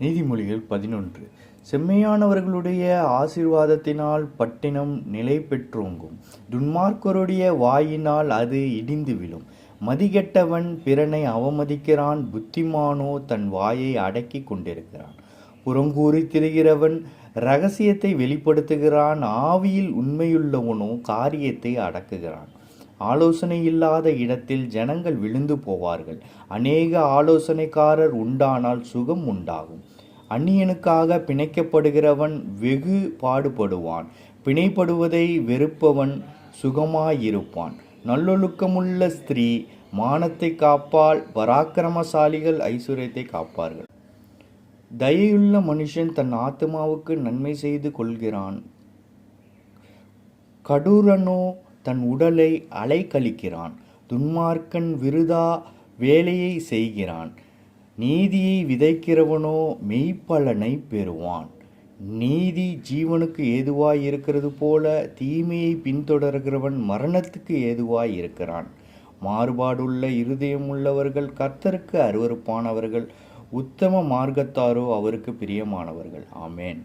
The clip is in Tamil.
நீதிமொழிகள் பதினொன்று. செம்மையானவர்களுடைய ஆசீர்வாதத்தினால் பட்டினம் நிலை பெற்றோங்கும். துன்மார்க்கருடைய வாயினால் அது இடிந்து விழும். மதிகெட்டவன் பிறனை அவமதிக்கிறான் புத்திமானோ தன் வாயை அடக்கி கொண்டிருக்கிறான். புறங்கூறி திரிகிறவன் ரகசியத்தை வெளிப்படுத்துகிறான் ஆவியில் உண்மையுள்ளவனோ காரியத்தை அடக்குகிறான். ஆலோசனை இல்லாத இடத்தில் ஜனங்கள் விழுந்து போவார்கள். அநேக ஆலோசனைக்காரர் உண்டானால் சுகம் உண்டாகும். அந்நியனுக்காக பிணைக்கப்படுகிறவன் வெகு பாடுபடுவான். பிணைப்படுவதை வெறுப்பவன் சுகமாயிருப்பான். நல்லொழுக்கமுள்ள ஸ்திரீ மானத்தை காப்பால் பராக்கிரமசாலிகள் ஐஸ்வர்யத்தை காப்பார்கள். தயையுள்ள மனுஷன் தன் ஆத்மாவுக்கு நன்மை செய்து கொள்கிறான். கடூரனோ தன் உடலை அலைக்கழிக்கிறான் துன்மார்க்கன் விருதா வேலையை செய்கிறான். நீதியை விதைக்கிறவனோ மெய்ப்பலனை பெறுவான். நீதி ஜீவனுக்கு ஏதுவாய் இருக்கிறது போல தீமையை பின்தொடர்கிறவன் மரணத்துக்கு ஏதுவாய் இருக்கிறான். மாறுபாடுள்ள இருதயம் உள்ளவர்கள் கர்த்தருக்கு அருவருப்பானவர்கள். உத்தம மார்க்கத்தாரோ அவருக்கு பிரியமானவர்கள். ஆமேன்.